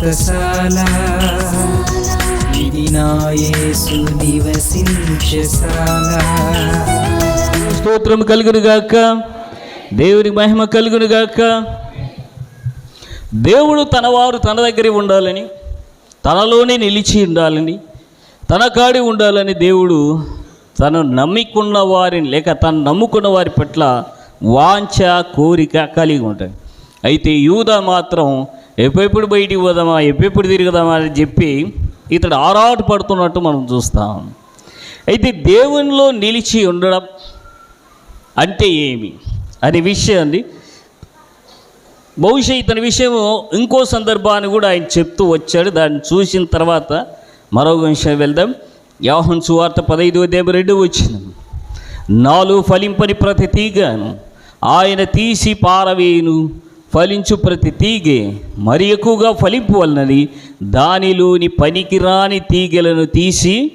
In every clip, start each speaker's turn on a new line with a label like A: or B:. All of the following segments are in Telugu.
A: వ్రతశాల ఇది నా నివసించశాల
B: స్తోత్రం కలుగును గాక. దేవుని మహిమ కలుగును గాక. దేవుడు తన వారు తన దగ్గర ఉండాలని తనలోనే నిలిచి ఉండాలని తన కాడి ఉండాలని దేవుడు తను నమ్మికున్న వారిని లేక తను నమ్ముకున్న వారి పట్ల వాంఛ కోరిక కలిగి ఉంటాయి అయితే యూదా మాత్రం ఎప్పుడెప్పుడు బయటికి పోదామా ఎప్పుడెప్పుడు తిరుగుదామా అని చెప్పి ఇతడు ఆరాట పడుతున్నట్టు మనం చూస్తాం. అయితే దేవునిలో నిలిచి ఉండడం అంటే ఏమి? అనే విషయాన్ని బహుశా ఇతని విషయం ఇంకో సందర్భాన్ని కూడా ఆయన చెప్తూ వచ్చాడు. దాన్ని చూసిన తర్వాత మరో విషయం వెళ్దాం. యాహన్ సువార్త పదహైదు దేవ రెండు వచ్చిన నాలుగు ఫలింపని ప్రతి తీగను ఆయన తీసి పారవేయును. ఫలించు ప్రతి తీగె మరి ఎక్కువగా ఫలింపు వలనది. దానిలోని పనికిరాని తీగలను తీసి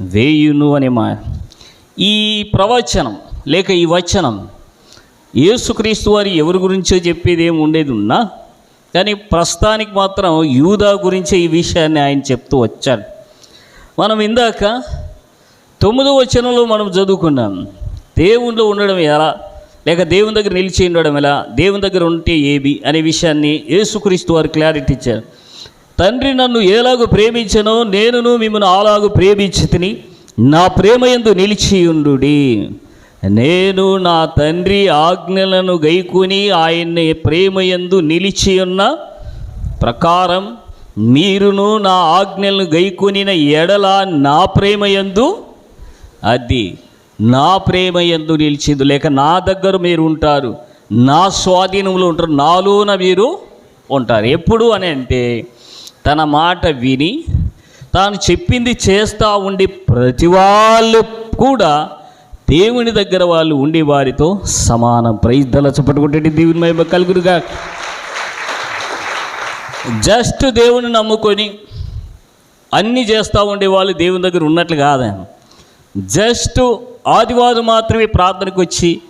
B: వేయును అనే మా ఈ ప్రవచనం లేక ఈ వచనం యేసుక్రీస్తు వారి ఎవరి గురించో చెప్పేది ఏమి ఉండేది ఉన్నా కానీ ప్రస్తుతానికి మాత్రం యూదా గురించే ఈ విషయాన్ని ఆయన చెప్తూ వచ్చాడు మనం ఇందాక తొమ్మిదో వచనంలో మనం చదువుకున్నాం దేవుళ్ళు ఉండడం ఎలా? లేక దేవుని దగ్గర నిలిచి ఉండడం ఎలా? దేవుని దగ్గర ఉంటే ఏమి? అనే విషయాన్ని యేసుక్రీస్తు వారు క్లారిటీ ఇచ్చారు. తండ్రి నన్ను ఎలాగో ప్రేమించనో నేనును మిమ్మల్ని అలాగూ ప్రేమించి తిని నా ప్రేమ యందు నిలిచి ఉండుడి. నేను నా తండ్రి ఆజ్ఞలను గైకుని ఆయన్ని ప్రేమ యందు నిలిచి ఉన్న ప్రకారం మీరును నా ఆజ్ఞలను గైకొనిన ఎడల నా ప్రేమ యందు అది నా ప్రేమ ఎందు నిలిచింది. లేక నా దగ్గర మీరు ఉంటారు. నా స్వాధీనంలో ఉంటారు. నాలోన మీరు ఉంటారు. ఎప్పుడు అని అంటే తన మాట విని తాను చెప్పింది చేస్తూ ఉండి ప్రతి వాళ్ళు కూడా దేవుని దగ్గర వాళ్ళు ఉండి వారితో సమానం. ప్రైద్దల చెప్పట్టుకుంటే దేవుని మేము కలుగురుగా జస్ట్ దేవుని నమ్ముకొని అన్నీ చేస్తూ ఉండే వాళ్ళు దేవుని దగ్గర ఉన్నట్లు కాదని జస్ట్ ఆదివారం మాత్రమే ప్రార్థనకు వచ్చి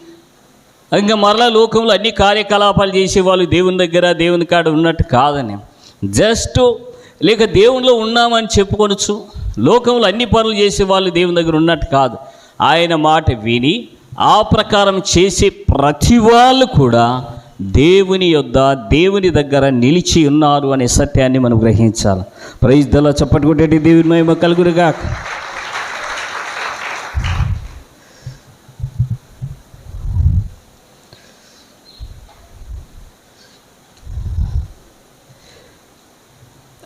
B: ఇంకా మరలా లోకంలో అన్ని కార్యకలాపాలు చేసే వాళ్ళు దేవుని దగ్గర దేవుని కాడ ఉన్నట్టు కాదని. జస్ట్ లేక దేవునిలో ఉన్నామని చెప్పుకొనొచ్చు. లోకంలో అన్ని పనులు చేసే వాళ్ళు దేవుని దగ్గర ఉన్నట్టు కాదు. ఆయన మాట విని ఆ ప్రకారం చేసే ప్రతి వాళ్ళు కూడా దేవుని యొద్ద దేవుని దగ్గర నిలిచి ఉన్నారు అనే సత్యాన్ని మనం గ్రహించాలి. ప్రైజ్ దళ చప్పట్టుకుంటే దేవుని మేము కలుగురుగాక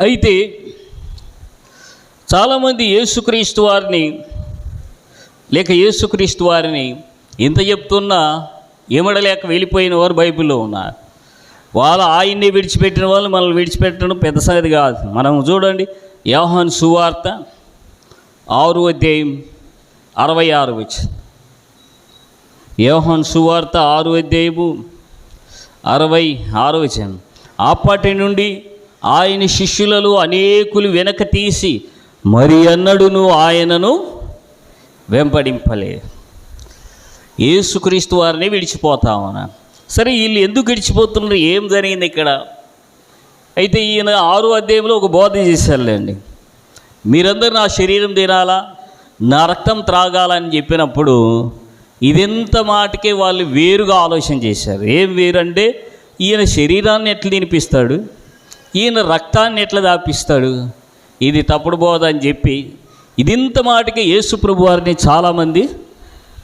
B: అయితే చాలామంది యేసుక్రీస్తు వారిని లేక యేసుక్రీస్తు వారిని ఇంత చెప్తున్నా ఏమడలేక వెళ్ళిపోయిన వారు బైబిల్లో ఉన్నారు. వాళ్ళు ఆయన్ని విడిచిపెట్టిన వాళ్ళు మనల్ని విడిచిపెట్టడం పెద్ద సంగతి కాదు. మనం చూడండి యోహాన్ సువార్త ఆరు అధ్యాయం అరవై ఆరు వచ్చి యోహాన్ సువార్త ఆరు అధ్యాయము అరవై ఆరు వచ్చాను అప్పటి నుండి ఆయన శిష్యులలో అనేకులు వెనక తీసి మరి అన్నడును ఆయనను వెంపడింపలే. ఏసుక్రీస్తు వారిని విడిచిపోతామన సరే వీళ్ళు ఎందుకు విడిచిపోతున్నారు? ఏం జరిగింది ఇక్కడ? అయితే ఈయన ఆరు అధ్యాయంలో ఒక బోధ చేశారులేండి. మీరందరూ నా శరీరం తినాలా? నా రక్తం త్రాగాలని చెప్పినప్పుడు ఇదెంత మాటకే వాళ్ళు వేరుగా ఆలోచన చేశారు. ఏం వేరంటే ఈయన శరీరాన్ని ఎట్లా తినిపిస్తాడు? ఈయన రక్తాన్ని ఎట్లా దాపిస్తాడు? ఇది తప్పుడు బోధ అని చెప్పి ఇదింత మాటికి యేసు ప్రభు వారిని చాలామంది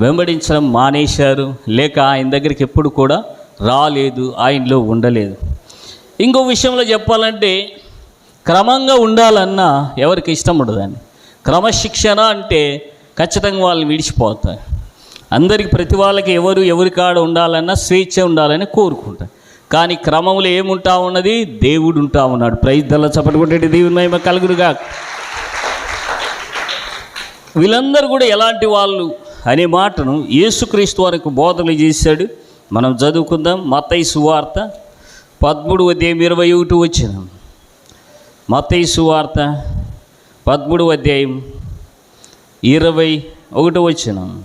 B: వెంబడించడం మానేశారు. లేక ఆయన దగ్గరికి ఎప్పుడు కూడా రాలేదు ఆయనలో ఉండలేదు. ఇంకో విషయంలో చెప్పాలంటే క్రమంగా ఉండాలన్నా ఎవరికి ఇష్టం ఉండదండి. క్రమశిక్షణ అంటే ఖచ్చితంగా వాళ్ళని విడిచిపోతారు. అందరికి ప్రతి వాళ్ళకి ఎవరు ఎవరి కాడ ఉండాలన్నా స్వేచ్ఛ ఉండాలని కోరుకుంటారు. కానీ క్రమంలో ఏముంటా ఉన్నది? దేవుడు ఉంటా ఉన్నాడు. ప్రైజ్ దల్ల చప్పట్టుకుంటే దేవుని మహిమ కలుగురుగా వీళ్ళందరూ కూడా ఎలాంటి వాళ్ళు అనే మాటను యేసుక్రీస్తు వారికి బోధనలు చేశాడు. మనం చదువుకుందాం. మత్తయి సువార్త పదమూడు అధ్యాయం ఇరవై ఒకటి వచ్చిన. మత్తయి సువార్త పదమూడు అధ్యాయం ఇరవై ఒకటి వచ్చినాం.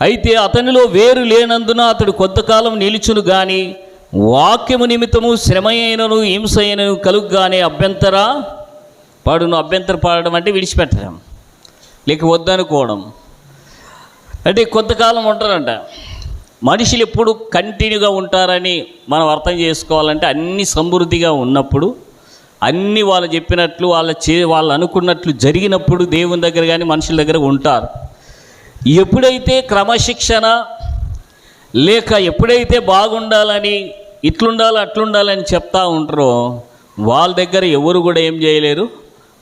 B: అయితే అతనిలో వేరు లేనందున అతడు కొంతకాలం నిలుచును గాని వాక్యము నిమిత్తము శ్రమ అయినను హింస అయినను కలుగ్గానే అభ్యంతర పాడును. అభ్యంతర పాడడం అంటే విడిచిపెట్టడం లేక వద్దనుకోవడం. అంటే కొంతకాలం ఉంటారంట. మనుషులు ఎప్పుడు కంటిన్యూగా ఉంటారని మనం అర్థం చేసుకోవాలంటే అన్ని సమృద్ధిగా ఉన్నప్పుడు అన్ని వాళ్ళు చెప్పినట్లు వాళ్ళ చే వాళ్ళు అనుకున్నట్లు జరిగినప్పుడు దేవుని దగ్గర కానీ మనుషుల దగ్గర ఉంటారు. ఎప్పుడైతే క్రమశిక్షణ లేక ఎప్పుడైతే బాగుండాలని ఇట్లుండాలి అట్లుండాలని చెప్తా ఉంటారో వాళ్ళ దగ్గర ఎవరు కూడా ఏం చేయలేరు.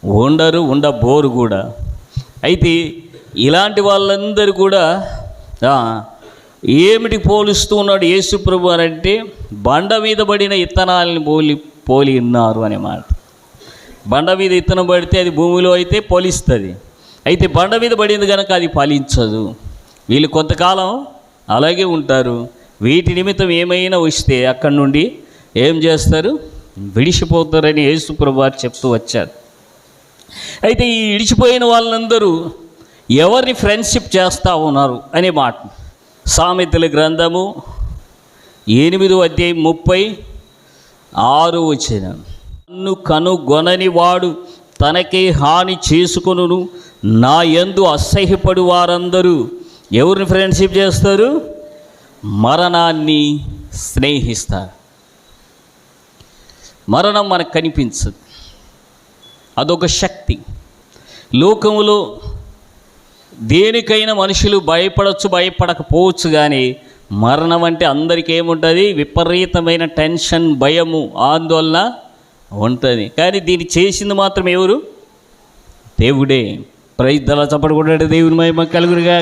B: ఉండరు ఉండబోరు కూడా. అయితే ఇలాంటి వాళ్ళందరూ కూడా ఏమిటి పోలుస్తూ ఉన్నాడు యేసుప్రభు అని అంటే బండ మీద పడిన ఇత్తనాలని పోలి పోలి ఉన్నారు అనే మాట. బండ మీద ఇత్తనం పడితే అది భూమిలో అయితే పోలిస్తుంది. అయితే బండ మీద పడింది కనుక అది ఫలించదు. వీళ్ళు కొంతకాలం అలాగే ఉంటారు. వీటి నిమిత్తం ఏమైనా వస్తే అక్కడి నుండి ఏం చేస్తారు? విడిచిపోతారని యేసుప్రభు వారు చెప్తూ వచ్చారు. అయితే ఈ విడిచిపోయిన వాళ్ళందరూ ఎవరిని ఫ్రెండ్షిప్ చేస్తూ ఉన్నారు అనే మాట. సామెతల గ్రంథము ఎనిమిదో అధ్యాయం ముప్పై ఆరు వచ్చిన నన్ను కనుగొనని వాడు తనకే హాని చేసుకొను నా ఎందు అసహ్యపడు వారందరూ ఎవరిని ఫ్రెండ్షిప్ చేస్తారు? మరణాన్ని స్నేహిస్తారు. మరణం మనకు కనిపించదు. అదొక శక్తి. లోకములో దేనికైనా మనుషులు భయపడవచ్చు భయపడకపోవచ్చు కానీ మరణం అంటే అందరికీ ఏముంటుంది? విపరీతమైన టెన్షన్ భయము ఆందోళన ఉంటుంది. కానీ దీన్ని చేసింది మాత్రం ఎవరు? దేవుడే. ప్రైద్దల చప్పడు కూడా దేవుని మహిమ కలుగురుగా